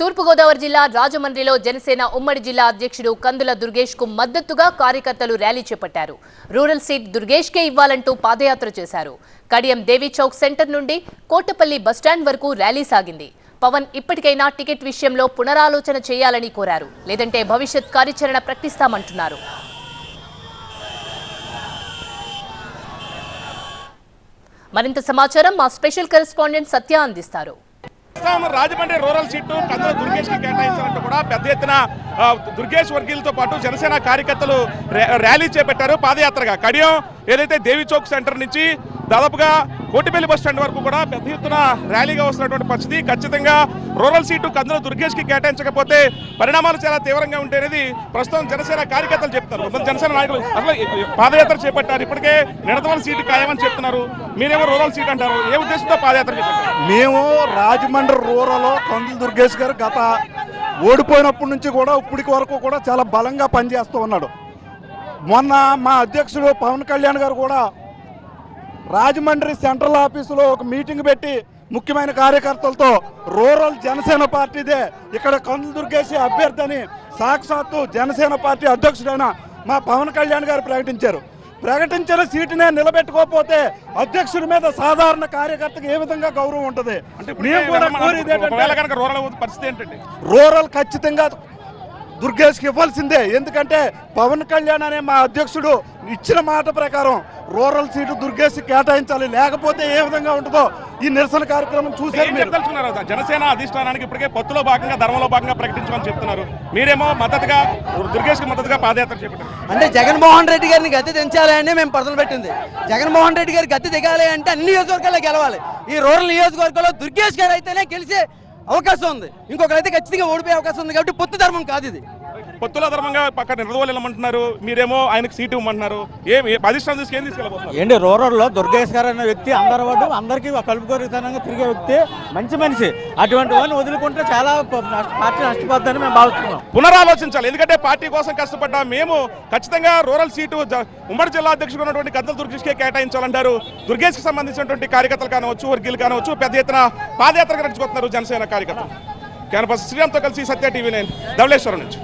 తూర్పుగోదావరి జిల్లా రాజమండ్రిలో జనసేన ఉమ్మడి జిల్లా అధ్యక్షుడు కందుల దుర్గేష్కు మద్దతుగా కార్యకర్తలు ర్యాలీ చేపట్టారు. రూరల్ సీట్ దుర్గేష్ కే ఇవ్వాలంటూ పాదయాత్ర చేశారు. కడియం దేవి చౌక్ సెంటర్ నుండి కోటపల్లి బస్టాండ్ వరకు ర్యాలీ సాగింది. పవన్ ఇప్పటికైనా టికెట్ విషయంలో పునరాలోచన చేయాలని కోరారు. లేదంటే భవిష్యత్ కార్యాచరణ ప్రకటిస్తామంటున్నారు. మరింత సమాచారం మా స్పెషల్ కరెస్పాండెంట్ సత్య అందిస్తారు. ప్రస్తుతం రాజమండ్రి రూరల్ సీటు కందుల దుర్గేష్కి కేటాయించాలంటూ కూడా పెద్ద ఎత్తున దుర్గేష్ వర్గీయులతో పాటు జనసేన కార్యకర్తలు ర్యాలీ చేపట్టారు పాదయాత్రగా. కడియం ఏదైతే దేవి చౌక్ సెంటర్ నుంచి దాదాపుగా కోటిపల్లి బస్ స్టాండ్ వరకు కూడా పెద్ద ఎత్తున ర్యాలీగా వస్తున్నటువంటి పరిస్థితి. ఖచ్చితంగా రూరల్ సీటు కందుల దుర్గేష్కి కేటాయించకపోతే పరిణామాలు చాలా తీవ్రంగా ఉంటాయనేది ప్రస్తుతం జనసేన కార్యకర్తలు చెప్తారు. జనసేన నాయకులు అసలు పాదయాత్ర చేపట్టారు. ఇప్పటికే నిడదవల సీటు ఖాయమని చెప్తున్నారు. మీరేమో రూరల్ సీట్ అంటారు. ఏ ఉద్దేశంతో పాదయాత్ర చేపట్టారు? మేము రాజమండ్రి రూరల్ కందుల దుర్గేష్ గారు గత ఓడిపోయినప్పటి నుంచి కూడా ఇప్పటికి వరకు కూడా చాలా బలంగా పనిచేస్తూ ఉన్నాడు. మొన్న మా అధ్యక్షుడు పవన్ కళ్యాణ్ గారు కూడా రాజమండ్రి సెంట్రల్ ఆఫీసులో ఒక మీటింగ్ పెట్టి ముఖ్యమైన కార్యకర్తలతో రూరల్ జనసేన పార్టీదే ఇక్కడ కందులు దుర్గేసి అభ్యర్థి అని సాక్షాత్తు జనసేన పార్టీ అధ్యక్షుడైన మా పవన్ కళ్యాణ్ గారు ప్రకటించారు. ప్రకటించిన సీటునే నిలబెట్టుకోకపోతే అధ్యక్షుడి మీద సాధారణ కార్యకర్తకు ఏ విధంగా గౌరవం ఉంటుంది? అంటే మేము కూడా కోరేది ఏంటంటే రూరల్ ఖచ్చితంగా దుర్గేష్కి ఇవ్వాల్సిందే. ఎందుకంటే పవన్ కళ్యాణ్ అనే మా అధ్యక్షుడు ఇచ్చిన మాట ప్రకారం రూరల్ సీటు దుర్గేష్ కేటాయించాలి. లేకపోతే ఏ విధంగా ఉంటుందో ఈ నిరసన కార్యక్రమం చెప్పదలుచుకున్నారు జనసేన అధిష్టానానికి ఇప్పటికే పొత్తులో భాగంగా ధర్మంలో భాగంగా ప్రకటించమని చెప్తున్నారు. మీరేమో మద్దతుగా దుర్గేష్కి మద్దతుగా పాదయాత్ర చేపట్టారు. అంటే జగన్మోహన్ రెడ్డి గారిని గద్దె దించాలి అని మేము పదలు పెట్టింది. జగన్మోహన్ రెడ్డి గారి గద్దె దిగాలి అంటే అన్ని నియోజకవర్గాల్లో గెలవాలి. ఈ రూరల్ నియోజకవర్గంలో దుర్గేష్ గారు అయితేనే గెలిచే అవకాశం ఉంది. ఇంకొకరైతే ఖచ్చితంగా ఓడిపోయే అవకాశం ఉంది కాబట్టి పొత్తు ధర్మం కాదు ఇది. పొత్తులో ధర్మంగా పక్కన నిరదవలు వెళ్ళమంటున్నారు మీరేమో ఆయనకు సీటు ఇవ్వమంటున్నారు ఏం ఏ- అధిష్టానం తీసుకు ఏం తీసుకెళ్ళబోతున్నారు? ఏంటి రూరల్లో దుర్గేష్ గారు అనే వ్యక్తి అందరి వాడు అందరికీ కలుపుకోరితనంగా తిరిగే వ్యక్తి మంచి మనిషి. అటువంటి వాళ్ళని వదులుకుంటే చాలా పార్టీ నష్టపోద్దని మేము భావిస్తున్నాం. పునరాలోచించాలి. ఎందుకంటే పార్టీ కోసం కష్టపడ్డా మేము ఖచ్చితంగా రూరల్ సీటు ఉమ్మడి జిల్లా అధ్యక్షుడు ఉన్నటువంటి గద్దల దుర్గేష్కే కేటాయించాలంటారు. దుర్గేష్కి సంబంధించినటువంటి కార్యకర్తలు కానవచ్చు వర్గీయులు కానవచ్చు పెద్ద ఎత్తున పాదయాత్ర నడుచుకుంటున్నారు జనసేన కార్యకర్తలు. క్యాన్పస్ శ్రీరామ్తో కలిసి సత్య టీవీ నైన్ ధవళేశ్వరం నుంచి.